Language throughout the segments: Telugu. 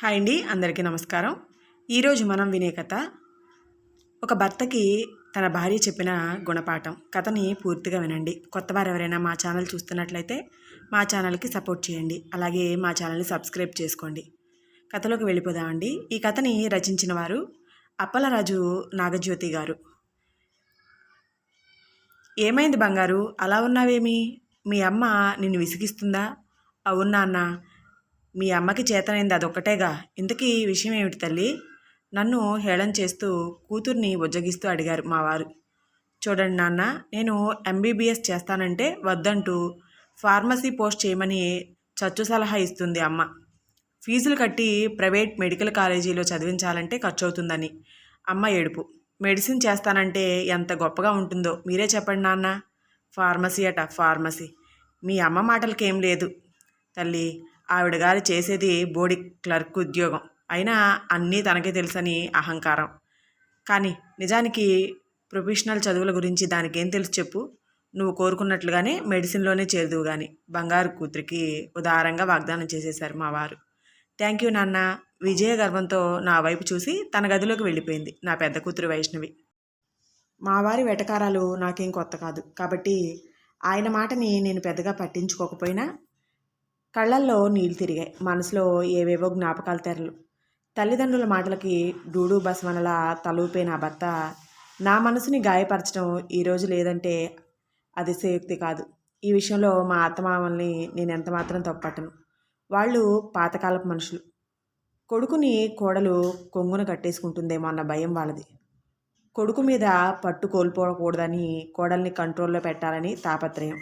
హాయ్ అండి అందరికీ నమస్కారం. ఈరోజు మనం వినే కథ ఒక భర్తకి తన భార్య చెప్పిన గుణపాఠం. కథని పూర్తిగా వినండి. కొత్త వారు ఎవరైనా మా ఛానల్ చూస్తున్నట్లయితే మా ఛానల్కి సపోర్ట్ చేయండి. అలాగే మా ఛానల్ని సబ్స్క్రైబ్ చేసుకోండి. కథలోకి వెళ్ళిపోదామండి. ఈ కథని రచించిన వారు అప్పలరాజు నాగజ్యోతి గారు. ఏమైంది బంగారు? అలా ఉన్నావేమి? మీ అమ్మ నిన్ను విసిగిస్తుందా? అవునా అన్నా? మీ అమ్మకి చేతనైంది అదొక్కటేగా. ఇంతకీ విషయం ఏమిటి తల్లి? నన్ను హేళన చేస్తూ కూతుర్ని బుజ్జగిస్తూ అడిగారు మా వారు. చూడండి నాన్న నేను ఎంబీబీఎస్ చేస్తానంటే వద్దంటూ ఫార్మసీ పోస్ట్ చేయమని చచ్చు సలహా ఇస్తుంది అమ్మ. ఫీజులు కట్టి ప్రైవేట్ మెడికల్ కాలేజీలో చదివించాలంటే ఖర్చు అవుతుందని అమ్మ ఏడుపు. మెడిసిన్ చేస్తానంటే ఎంత గొప్పగా ఉంటుందో మీరే చెప్పండి నాన్న. ఫార్మసీ అట ఫార్మసీ. మీ అమ్మ మాటలకేం లేదు తల్లి. ఆవిడ గారు చేసేది బోడి క్లర్క్ ఉద్యోగం. అయినా అన్నీ తనకే తెలుసని అహంకారం. కానీ నిజానికి ప్రొఫెషనల్ చదువుల గురించి దానికేం తెలుసు చెప్పు. నువ్వు కోరుకున్నట్లుగానే మెడిసిన్లోనే చేరుదువు కానీ బంగారు కూతురికి ఉదారంగా వాగ్దానం చేసేశారు మా వారు. థ్యాంక్ యూ నాన్న. విజయ గర్వంతో నా వైపు చూసి తన గదిలోకి వెళ్ళిపోయింది. నా పెద్ద కూతురు వైష్ణవి. మా వారి వెటకారాలు నాకేం కొత్త కాదు. కాబట్టి ఆయన మాటని నేను పెద్దగా పట్టించుకోకపోయినా కళ్ళల్లో నీళ్ళు తిరిగాయి. మనసులో ఏవేవో జ్ఞాపకాలు తెరలు. తల్లిదండ్రుల మాటలకి డూడు బస్వనల తలూపే నా భర్త నా మనసుని గాయపరచడం ఈరోజు లేదంటే అతిశయోక్తి కాదు. ఈ విషయంలో మా అత్తమామల్ని నేను ఎంత మాత్రం తప్పట్టను వాళ్ళు పాతకాలపు మనుషులు. కొడుకుని కోడలు కొంగున కట్టేసుకుంటుందేమో అన్న భయం వాళ్ళది. కొడుకు మీద పట్టు కోల్పోకూడదని కోడల్ని కంట్రోల్లో పెట్టాలని తాపత్రయం.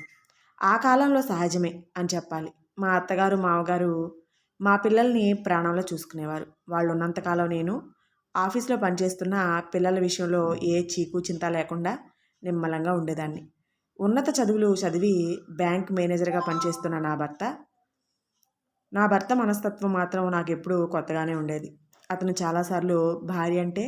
ఆ కాలంలో సహజమే అని చెప్పాలి. మా అత్తగారు మామగారు మా పిల్లల్ని ప్రాణంలో చూసుకునేవారు. వాళ్ళు ఉన్నంతకాలం నేను ఆఫీస్లో పనిచేస్తున్న పిల్లల విషయంలో ఏ చీకు చింత లేకుండా నిమ్మలంగా ఉండేదాన్ని. ఉన్నత చదువులు చదివి బ్యాంక్ మేనేజర్గా పనిచేస్తున్న నా భర్త నా భర్త మనస్తత్వం మాత్రం నాకు ఎప్పుడూ కొత్తగానే ఉండేది. అతను చాలాసార్లు భార్య అంటే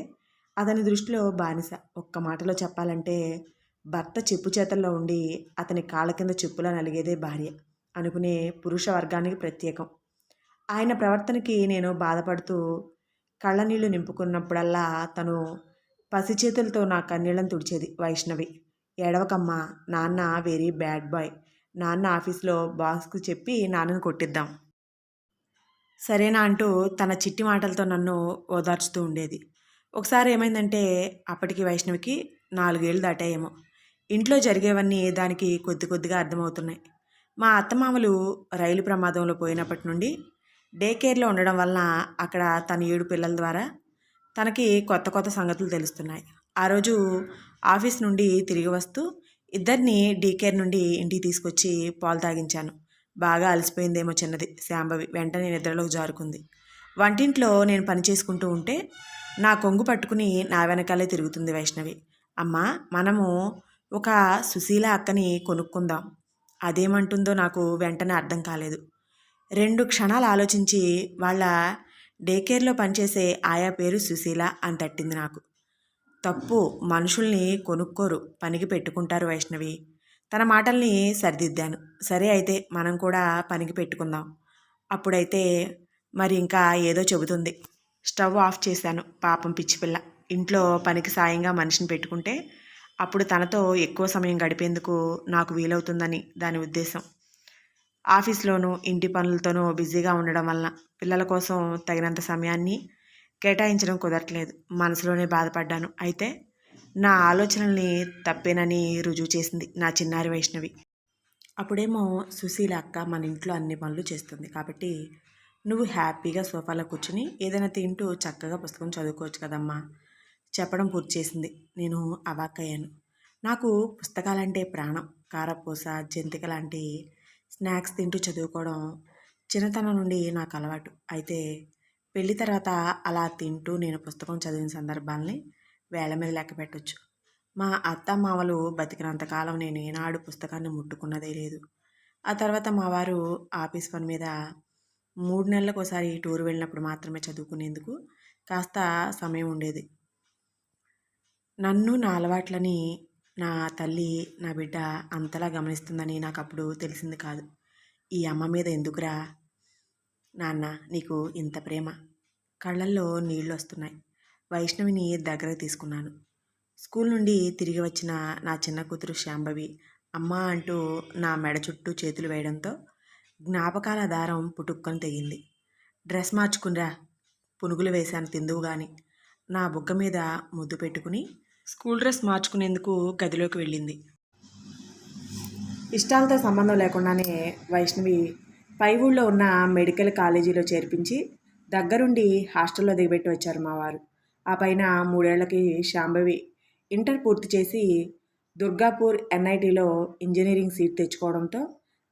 అతని దృష్టిలో బానిస. ఒక్క మాటలో చెప్పాలంటే భర్త చెప్పు చేతల్లో ఉండి అతని కాళ్ళ కింద చెప్పులా నలిగేదే భార్య. అనుకునే పురుష వర్గానికి ప్రత్యేకం. ఆయన ప్రవర్తనకి నేను బాధపడుతూ కళ్ళనీళ్ళు నింపుకున్నప్పుడల్లా తను పసిచేతులతో నా కన్నీళ్ళను తుడిచేది వైష్ణవి. ఏడవకమ్మా నాన్న వెరీ బ్యాడ్ బాయ్. నాన్న ఆఫీస్లో బాస్కు చెప్పి నాన్నను కొట్టిద్దాం. సరేనా అంటూ తన చిట్టి మాటలతో నన్ను ఓదార్చుతూ ఉండేది. ఒకసారి ఏమైందంటే అప్పటికి వైష్ణవికి నాలుగేళ్ళు దాటాయేమో. ఇంట్లో జరిగేవన్నీ దానికి కొద్ది కొద్దిగా అర్థమవుతున్నాయి. మా అత్తమామలు రైలు ప్రమాదంలో పోయినప్పటి నుండి డే కేర్లో ఉండడం వలన అక్కడ తన ఏడు పిల్లల ద్వారా తనకి కొత్త కొత్త సంగతులు తెలుస్తున్నాయి. ఆ రోజు ఆఫీస్ నుండి తిరిగి వస్తూ ఇద్దరిని డీ కేర్ నుండి ఇంటికి తీసుకొచ్చి పాలు తాగించాను. బాగా అలసిపోయిందేమో చిన్నది శాంభవి. వెంటనే నిద్రలోకి జారుకుంది. వంటింట్లో నేను పని చేసుకుంటూ ఉంటే నా కొంగు పట్టుకుని నా వెనకాలే తిరుగుతుంది వైష్ణవి. అమ్మ మనము ఒక సుశీల అక్కని కొనుక్కుందాం. అదేమంటుందో నాకు వెంటనే అర్థం కాలేదు. రెండు క్షణాలు ఆలోచించి వాళ్ళ డే కేర్లో పనిచేసే ఆయా పేరు సుశీల అని తట్టింది నాకు. తప్పు మనుషుల్ని కొనుక్కోరు పనికి పెట్టుకుంటారు వైష్ణవి. తన మాటల్ని సరిదిద్దాను. సరే అయితే మనం కూడా పనికి పెట్టుకుందాం. అప్పుడైతే మరి ఇంకా ఏదో చెబుతుంది. స్టవ్ ఆఫ్ చేశాను పాపం పిచ్చిపిల్ల ఇంట్లో పనికి సాయంగా మనిషిని పెట్టుకుంటే అప్పుడు తనతో ఎక్కువ సమయం గడిపేందుకు నాకు వీలవుతుందని దాని ఉద్దేశం. ఆఫీస్లోనూ ఇంటి పనులతోనూ బిజీగా ఉండడం వలన పిల్లల కోసం తగినంత సమయాన్ని కేటాయించడం కుదరట్లేదు. మనసులోనే బాధపడ్డాను. అయితే నా ఆలోచనల్ని తప్పేనని రుజువు చేసింది నా చిన్నారి వైష్ణవి. అప్పుడేమో సుశీల అక్క మన ఇంట్లో అన్ని పనులు చేస్తుంది కాబట్టి నువ్వు హ్యాపీగా సోఫాలో కూర్చుని ఏదైనా తింటూ చక్కగా పుస్తకం చదువుకోవచ్చు కదమ్మా. చెప్పడం పూర్తి చేసింది నేను అవాక్కయ్యాను. నాకు పుస్తకాలంటే ప్రాణం. కారపూస జంతిక లాంటి స్నాక్స్ తింటూ చదువుకోవడం చిన్నతనం నుండి నాకు అలవాటు. అయితే పెళ్ళి తర్వాత అలా తింటూ నేను పుస్తకం చదివిన సందర్భాల్ని వేళ మీద లెక్క పెట్టచ్చు. మా అత్త మావలు బతికినంతకాలం నేను ఏనాడు పుస్తకాన్ని ముట్టుకున్నదే లేదు. ఆ తర్వాత మా వారు ఆఫీస్ పని మీద మూడు నెలలకు ఒకసారి టూర్ వెళ్ళినప్పుడు మాత్రమే చదువుకునేందుకు కాస్త సమయం ఉండేది. నన్ను నా అలవాట్లని నా తల్లి నా బిడ్డ అంతలా గమనిస్తుందని నాకు అప్పుడు తెలిసింది కాదు. ఈ అమ్మ మీద ఎందుకురా? నాన్న నీకు ఇంత ప్రేమ. కళ్ళల్లో నీళ్ళు వస్తున్నాయి. వైష్ణవిని దగ్గరకు తీసుకున్నాను. స్కూల్ నుండి తిరిగి వచ్చిన నా చిన్న కూతురు శాంభవి అమ్మ అంటూ నా మెడ చుట్టూ చేతులు వేయడంతో జ్ఞాపకాల దారం పుటుక్కని తెగింది. డ్రెస్ మార్చుకునిరా పునుగులు వేశాను తిందువు గాని నా బుగ్గ మీద ముద్దు పెట్టుకుని స్కూల్ డ్రెస్ మార్చుకునేందుకు గదిలోకి వెళ్ళింది. ఇష్టాలతో సంబంధం లేకుండానే వైష్ణవి పై ఊళ్ళో ఉన్న మెడికల్ కాలేజీలో చేర్పించి దగ్గరుండి హాస్టల్లో దిగబెట్టి వచ్చారు మా వారు. ఆ పైన మూడేళ్ళకి శాంభవి ఇంటర్ పూర్తి చేసి దుర్గాపూర్ ఎన్ఐటీలో ఇంజనీరింగ్ సీట్ తెచ్చుకోవడంతో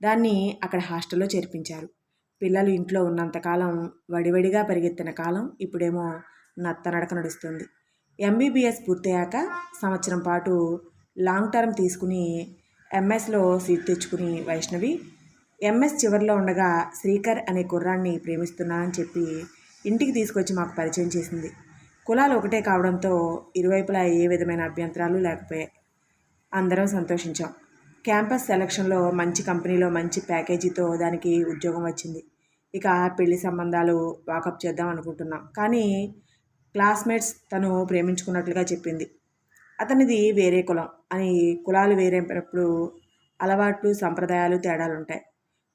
దాన్ని అక్కడ హాస్టల్లో చేర్పించారు. పిల్లలు ఇంట్లో ఉన్నంతకాలం వడివడిగా పరిగెత్తిన కాలం ఇప్పుడేమో నత్తనడక నడుస్తుంది. ఎంబీబీఎస్ పూర్తయ్యాక సంవత్సరం పాటు లాంగ్ టర్మ్ తీసుకుని ఎంఎస్లో సీట్ తెచ్చుకుని వైష్ణవి ఎంఎస్ చివరిలో ఉండగా శ్రీకర్ అనే కుర్రాన్ని ప్రేమిస్తున్నానని చెప్పి ఇంటికి తీసుకొచ్చి మాకు పరిచయం చేసింది. కులాలు ఒకటే కావడంతో ఇరువైపులా ఏ విధమైన అభ్యంతరాలు లేకపోయాయి అందరం సంతోషించాం. క్యాంపస్ సెలక్షన్లో మంచి కంపెనీలో మంచి ప్యాకేజీతో దానికి ఉద్యోగం వచ్చింది. ఇక పెళ్ళి సంబంధాలు వాకప్ చేద్దాం అనుకుంటున్నాం. కానీ క్లాస్మేట్స్ తను ప్రేమించుకున్నట్లుగా చెప్పింది. అతనిది వేరే కులం. అని కులాలు వేరేటప్పుడు అలవాట్లు సంప్రదాయాలు తేడాలు ఉంటాయి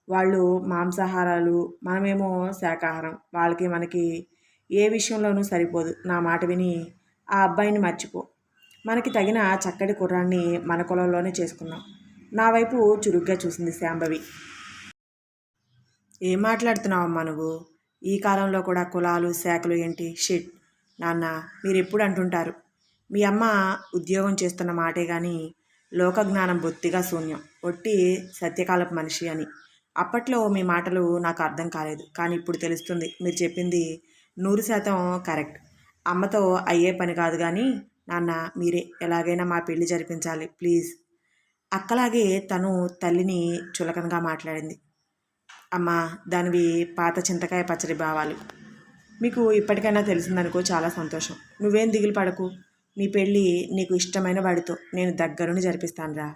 వాళ్ళు మాంసాహారాలు మనమేమో శాకాహారం వాళ్ళకి మనకి ఏ విషయంలోనూ సరిపోదు. నా మాట విని ఆ అబ్బాయిని మర్చిపో. మనకి తగిన చక్కటి కుర్రాన్ని మన కులంలోనే చేసుకున్నాం. నా వైపు చురుగ్గా చూసింది శాంభవి. ఏం మాట్లాడుతున్నావమ్మా నువ్వు? ఈ కాలంలో కూడా కులాలు శాఖలు ఏంటి? షిట్. నాన్న మీరు ఎప్పుడు అంటుంటారు. మీ అమ్మ ఉద్యోగం చేస్తున్న మాటే కానీ లోకజ్ఞానం బొత్తిగా శూన్యం. ఒట్టి సత్యకాలపు మనిషి అని. అప్పట్లో మీ మాటలు నాకు అర్థం కాలేదు. కానీ ఇప్పుడు తెలుస్తుంది. మీరు చెప్పింది నూరు శాతం కరెక్ట్. అమ్మతో అయ్యే పని కాదు కానీ నాన్న మీరే. ఎలాగైనా మా పెళ్ళి జరిపించాలి. ప్లీజ్. అక్కలాగే తను తల్లిని చులకనగా మాట్లాడింది. అమ్మా దానివి పాత చింతకాయ పచ్చడి భావాలు. మీకు ఇప్పటికైనా తెలిసిందనుకో చాలా సంతోషం. నువ్వేం దిగులు పడకు. నీ పెళ్ళి నీకు ఇష్టమైన వాడితో నేను దగ్గరుండి జరిపిస్తానురా.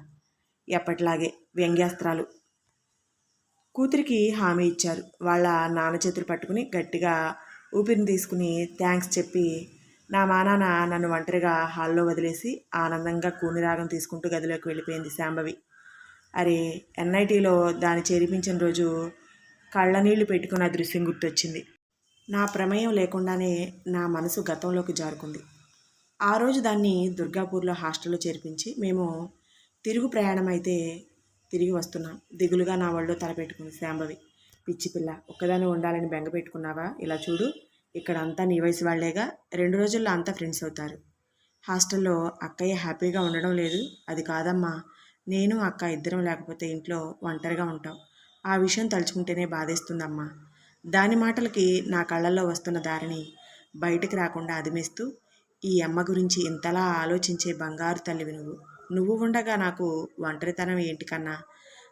ఎప్పటిలాగే వ్యంగ్యాస్త్రాలు. కూతురికి హామీ ఇచ్చారు. వాళ్ళ నాన్న చేతులు పట్టుకుని గట్టిగా ఊపిరిని తీసుకుని థ్యాంక్స్ చెప్పి నా మానాన్న నన్ను ఒంటరిగా హాల్లో వదిలేసి ఆనందంగా కూనిరాగం తీసుకుంటూ గదిలోకి వెళ్ళిపోయింది శాంభవి. అరే ఎన్ఐటీలో దాన్ని చేరిపించిన రోజు కళ్ళనీళ్ళు పెట్టుకున్న దృశ్యం గుర్తొచ్చింది. నా ప్రమేయం లేకుండానే నా మనసు గతంలోకి జారుకుంది. ఆ రోజు దాన్ని దుర్గాపూర్లో హాస్టల్లో చేర్పించి మేము తిరుగు ప్రయాణం అయితే తిరిగి వస్తున్నాం. దిగులుగా నా ఒళ్ళో తలపెట్టుకుంది శాంభవి. పిచ్చి పిల్ల ఒక్కదాని ఉండాలని బెంగ పెట్టుకున్నావా? ఇలా చూడు ఇక్కడ అంతా నీ వయసు వాళ్ళేగా రెండు రోజుల్లో అంతా ఫ్రెండ్స్ అవుతారు. హాస్టల్లో అక్కయ్య హ్యాపీగా ఉండడం లేదు. అది కాదమ్మా నేను అక్క ఇద్దరం లేకపోతే ఇంట్లో ఒంటరిగా ఉంటాం. ఆ విషయం తలుచుకుంటేనే బాధేస్తుందమ్మా. దాని మాటలకి నా కళ్ళల్లో వస్తున్న దారిని బయటికి రాకుండా అదిమేస్తూ ఈ అమ్మ గురించి ఇంతలా ఆలోచించే బంగారు తల్లివి నువ్వు. నువ్వు ఉండగా నాకు ఒంటరితనం ఏంటి కన్నా?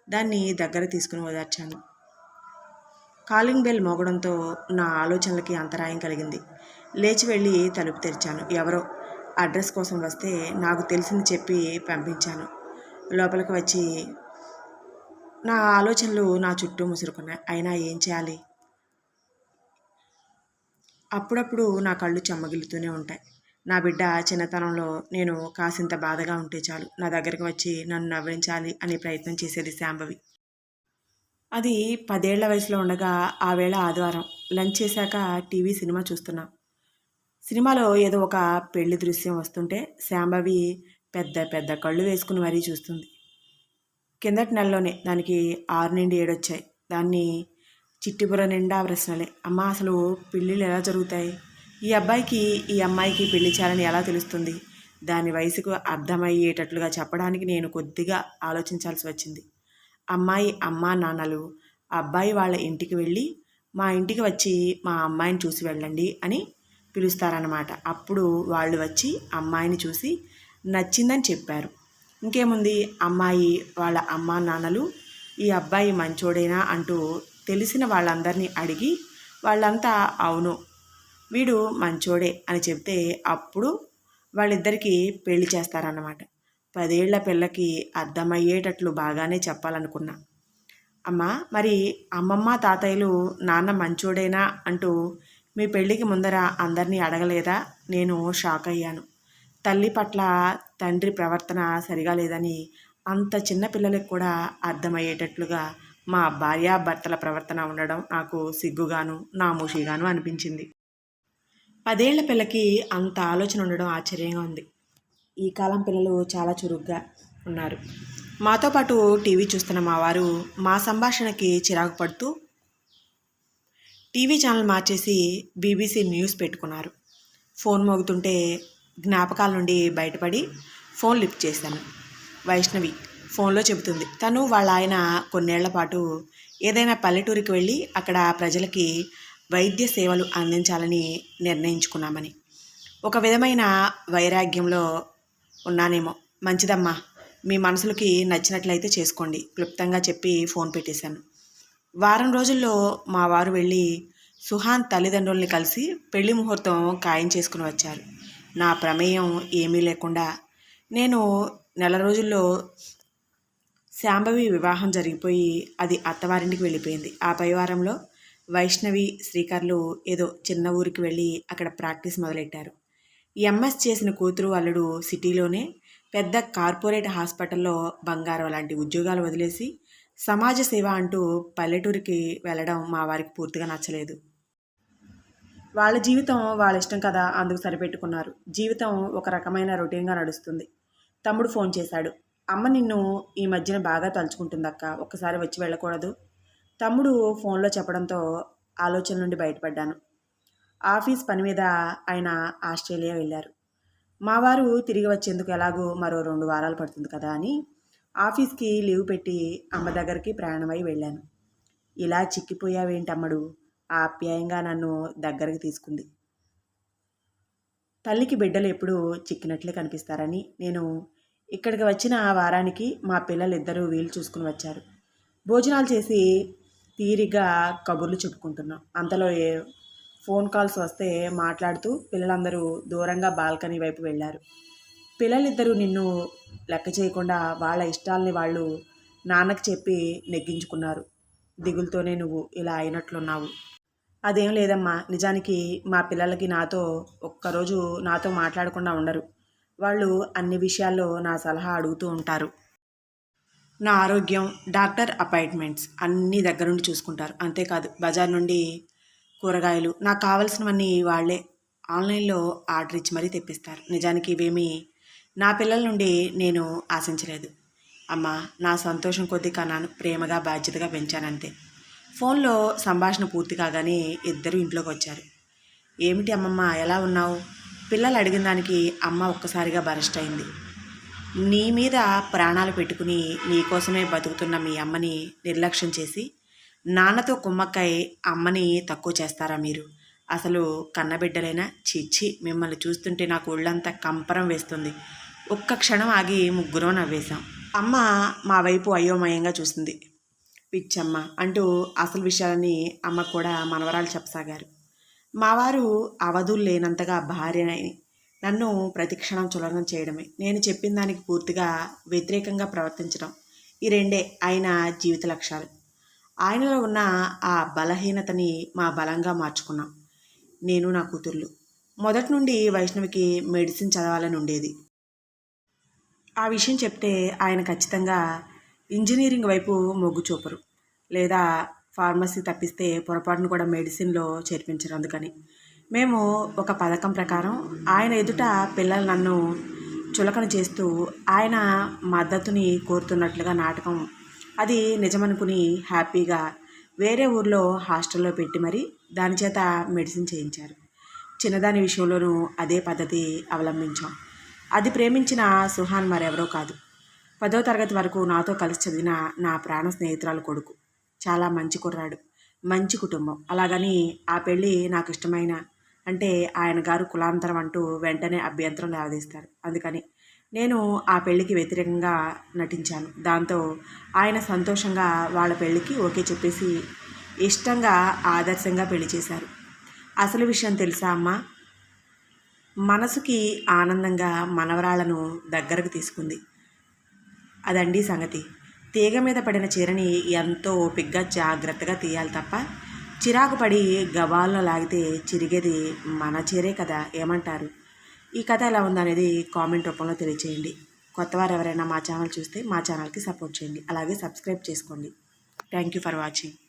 దాన్ని దగ్గర తీసుకుని ఓదార్చాను. కాలింగ్ బెల్ మోగడంతో నా ఆలోచనలకి అంతరాయం కలిగింది. లేచి వెళ్ళి తలుపు తెరిచాను. ఎవరో అడ్రస్ కోసం వస్తే నాకు తెలిసింది చెప్పి పంపించాను. లోపలికి వచ్చి నా ఆలోచనలు నా చుట్టూ ముసురుకున్నాయి. అయినా ఏం చేయాలి? అప్పుడప్పుడు నా కళ్ళు చెమ్మగిలుతూనే ఉంటాయి. నా బిడ్డ చిన్నతనంలో నేను కాసింత బాధగా ఉంటే చాలు. నా దగ్గరికి వచ్చి నన్ను నవ్వించాలి అనే ప్రయత్నం చేసేది శాంభవి. అది పదేళ్ళ వయసులో ఉండగా ఆ వేళ ఆదివారం. లంచ్ చేశాక టీవీ సినిమా చూస్తున్నాం. సినిమాలో ఏదో ఒక పెళ్ళి దృశ్యం వస్తుంటే శాంభవి పెద్ద పెద్ద కళ్ళు వేసుకుని మరీ చూస్తుంది. కిందటి నెలలోనే దానికి ఆరు నుండి ఏడొచ్చాయి. దాన్ని చిట్టిబుర్ర నిండా ప్రశ్నలే. అమ్మ అసలు పెళ్ళిళ్ళు ఎలా జరుగుతాయి? ఈ అబ్బాయికి ఈ అమ్మాయికి పెళ్ళి చేయాలని ఎలా తెలుస్తుంది? దాని వయసుకు అర్థమయ్యేటట్లుగా చెప్పడానికి నేను కొద్దిగా ఆలోచించాల్సి వచ్చింది. అమ్మాయి అమ్మా నాన్నలు అబ్బాయి వాళ్ళ ఇంటికి వెళ్ళి మా ఇంటికి వచ్చి మా అమ్మాయిని చూసి వెళ్ళండి అని పిలుస్తారనమాట అప్పుడు వాళ్ళు వచ్చి అమ్మాయిని చూసి నచ్చిందని చెప్పారు. ఇంకేముంది? అమ్మాయి వాళ్ళ అమ్మా నాన్నలు ఈ అబ్బాయి మంచోడేనా అంటూ తెలిసిన వాళ్ళందరినీ అడిగి వాళ్ళంతా అవును వీడు మంచోడే అని చెప్తే అప్పుడు వాళ్ళిద్దరికీ పెళ్ళి చేస్తారన్నమాట. పదేళ్ళ పిల్లకి అర్థమయ్యేటట్లు బాగానే చెప్పాలనుకున్నా. అమ్మా మరి అమ్మమ్మ తాతయ్యలు నాన్న మంచోడేనా అంటూ మీ పెళ్ళికి ముందర అందరినీ అడగలేదా? నేను షాక్ అయ్యాను. తల్లి పట్ల తండ్రి ప్రవర్తన సరిగా లేదని అంత చిన్న పిల్లలకు కూడా అర్థమయ్యేటట్లుగా మా భార్యాభర్తల ప్రవర్తన ఉండడం నాకు సిగ్గుగాను నామూషిగాను అనిపించింది. పదేళ్ళ పిల్లకి అంత ఆలోచన ఉండడం ఆశ్చర్యంగా ఉంది. ఈ కాలం పిల్లలు చాలా చురుగ్గా ఉన్నారు. మాతో పాటు టీవీ చూస్తున్న మా వారు మా సంభాషణకి చిరాకు పడుతూ టీవీ ఛానల్ మార్చేసి బీబీసీ న్యూస్ పెట్టుకున్నారు. ఫోన్ మోగుతుంటే జ్ఞాపకాల నుండి బయటపడి ఫోన్ లిఫ్ట్ చేశాను. వైష్ణవి ఫోన్లో చెబుతుంది. తను వాళ్ళ ఆయన కొన్నేళ్ళ పాటు ఏదైనా పల్లెటూరికి వెళ్ళి అక్కడ ప్రజలకి వైద్య సేవలు అందించాలని నిర్ణయించుకున్నామని. ఒక విధమైన వైరాగ్యంలో ఉన్నానేమో. మంచిదమ్మా మీ మనసులకి నచ్చినట్లయితే చేసుకోండి క్లుప్తంగా చెప్పి ఫోన్ పెట్టేశాను. వారం రోజుల్లో మా వారు వెళ్ళి సుహాన్ తల్లిదండ్రుల్ని కలిసి పెళ్ళి ముహూర్తం ఖాయం చేసుకుని వచ్చారు. నా ప్రమేయం ఏమీ లేకుండా నేను నెల రోజుల్లో శాంభవి వివాహం జరిగిపోయి అది అత్తవారింటికి వెళ్ళిపోయింది. ఆ పై వారంలో వైష్ణవి శ్రీకర్లు ఏదో చిన్న ఊరికి వెళ్ళి అక్కడ ప్రాక్టీస్ మొదలెట్టారు. ఎంఎస్ చేసిన కూతురు అల్లుడు సిటీలోనే పెద్ద కార్పొరేట్ హాస్పిటల్లో బంగారం లాంటి ఉద్యోగాలు వదిలేసి సమాజ సేవ అంటూ పల్లెటూరికి వెళ్ళడం మా వారికి పూర్తిగా నచ్చలేదు. వాళ్ళ జీవితం వాళ్ళ ఇష్టం కదా అందుకు సరిపెట్టుకున్నారు. జీవితం ఒక రకమైన రొటీన్గా నడుస్తుంది. తమ్ముడు ఫోన్ చేశాడు. అమ్మ నిన్ను ఈ మధ్యన బాగా తలుచుకుంటుందక్క ఒక్కసారి వచ్చి వెళ్ళకూడదు. తమ్ముడు ఫోన్లో చెప్పడంతో ఆలోచన నుండి బయటపడ్డాను. ఆఫీస్ పని మీద ఆయన ఆస్ట్రేలియా వెళ్ళారు. మా వారు తిరిగి వచ్చేందుకు ఎలాగో మరో రెండు వారాలు పడుతుంది కదా అని ఆఫీస్కి లీవ్ పెట్టి అమ్మ దగ్గరికి ప్రయాణమై వెళ్ళాను. ఇలా చిక్కిపోయావేంటమ్మడు? ఆప్యాయంగా నన్ను దగ్గరికి తీసుకుంది. తల్లికి బిడ్డలు ఎప్పుడూ చిక్కినట్లే కనిపిస్తారని నేను ఇక్కడికి వచ్చిన వారానికి మా పిల్లలిద్దరూ వీలు చూసుకుని వచ్చారు. భోజనాలు చేసి తీరిగ్గా కబుర్లు చెప్పుకుంటున్నాం. అంతలో ఏ- ఫోన్ కాల్స్ వస్తే మాట్లాడుతూ పిల్లలందరూ దూరంగా బాల్కనీ వైపు వెళ్ళారు. పిల్లలిద్దరూ నిన్ను లెక్క చేయకుండా వాళ్ళ ఇష్టాలని వాళ్ళు నాన్నకు చెప్పి నెగ్గించుకున్నారు. దిగులుతోనే నువ్వు ఇలా అయినట్లున్నావు. అదేం లేదమ్మా నిజానికి మా పిల్లలకి నాతో ఒక్కరోజు నాతో మాట్లాడకుండా ఉండరు. వాళ్ళు అన్ని విషయాల్లో నా సలహా అడుగుతూ ఉంటారు. నా ఆరోగ్యం డాక్టర్ అపాయింట్మెంట్స్ అన్నీ దగ్గరుండి చూసుకుంటారు. అంతేకాదు బజార్ నుండి కూరగాయలు నాకు కావలసినవన్నీ వాళ్ళే ఆన్లైన్లో ఆర్డర్ ఇచ్చి మరీ తెప్పిస్తారు. నిజానికి ఇవేమీ నా పిల్లల నుండి నేను ఆశించలేదు. అమ్మ నా సంతోషం కొద్దీ కన్నాను. ప్రేమగా బాధ్యతగా పెంచానంతే. ఫోన్లో సంభాషణ పూర్తి కాగానే ఇద్దరు ఇంట్లోకి వచ్చారు ఏమిటి అమ్మమ్మ ఎలా ఉన్నావు? పిల్లలు అడిగిన దానికి అమ్మ ఒక్కసారిగా బరెస్ట్ అయింది. నీ మీద ప్రాణాలు పెట్టుకుని నీకోసమే బతుకుతున్న మీ అమ్మని నిర్లక్ష్యం చేసి నాన్నతో కుమ్మక్కై అమ్మని తక్కువ చేస్తారా మీరు? అసలు కన్నబిడ్డలైనా చిచ్చి మిమ్మల్ని చూస్తుంటే నాకు ఒళ్ళంతా కంపరం వేస్తుంది. ఒక్క క్షణం ఆగి ముగ్గురం నవ్వేశాం. అమ్మ మా వైపు అయోమయంగా చూసింది. పిచ్చమ్మ అంటూ అసలు విషయాలని అమ్మ కూడా మనవరాలు చెప్పసాగారు. మా వారు అవధులు లేనంతగా భార్యని నన్ను ప్రతిక్షణం చులనం చేయడమే. నేను చెప్పిన దానికి పూర్తిగా వ్యతిరేకంగా ప్రవర్తించడం ఈ రెండే ఆయన జీవిత లక్ష్యాలు. ఆయనలో ఉన్న ఆ బలహీనతని మా బలంగా మార్చుకున్నాం. నేను నా కూతుర్లు. మొదటి నుండి వైష్ణవికి మెడిసిన్ చదవాలని ఉండేది. ఆ విషయం చెప్తే ఆయన ఖచ్చితంగా ఇంజనీరింగ్ వైపు మొగ్గు చూపరు. లేదా ఫార్మసీ తప్పిస్తే పొరపాటును కూడా మెడిసిన్లో చేర్పించరు అందుకని. మేము ఒక పథకం ప్రకారం ఆయన ఎదుట పిల్లలు నన్ను చులకన చేస్తూ ఆయన మద్దతుని కోరుతున్నట్లుగా నాటకం అది నిజమనుకుని హ్యాపీగా వేరే ఊర్లో హాస్టల్లో పెట్టి మరి దాని చేత మెడిసిన్ చేయించారు. చిన్నదాని విషయంలోనూ అదే పద్ధతి అవలంబించాం. అది ప్రేమించిన సుహాన్ మరెవరో కాదు. పదో తరగతి వరకు నాతో కలిసి చదివిన నా ప్రాణ స్నేహితురాలు కొడుకు. చాలా మంచి కుర్రాడు. మంచి కుటుంబం. అలాగని ఆ పెళ్ళి నాకు ఇష్టమైన అంటే ఆయన గారు కులాంతరం అంటూ వెంటనే అభ్యంతరం లేవదీస్తారు. అందుకని నేను ఆ పెళ్ళికి వ్యతిరేకంగా నటించాను. దాంతో ఆయన సంతోషంగా వాళ్ళ పెళ్ళికి ఓకే చెప్పేసి ఇష్టంగా ఆదర్శంగా పెళ్ళి చేశారు. అసలు విషయం తెలుసా అమ్మా? మనసుకి ఆనందంగా మనవరాళ్ళను దగ్గరకు తీసుకుంది. అదండి సంగతి. తీగ మీద పడిన చీరని ఎంతో ఓపిగ్గా జాగ్రత్తగా తీయాలి తప్ప చిరాకు పడి గబాల్లో లాగితే చిరిగేది మన చీరే కదా ఏమంటారు? ఈ కథ ఎలా ఉందనేది కామెంట్ రూపంలో తెలియచేయండి. కొత్తవారు ఎవరైనా మా ఛానల్ చూస్తే మా ఛానల్కి సపోర్ట్ చేయండి. అలాగే సబ్స్క్రైబ్ చేసుకోండి. Thank you for watching.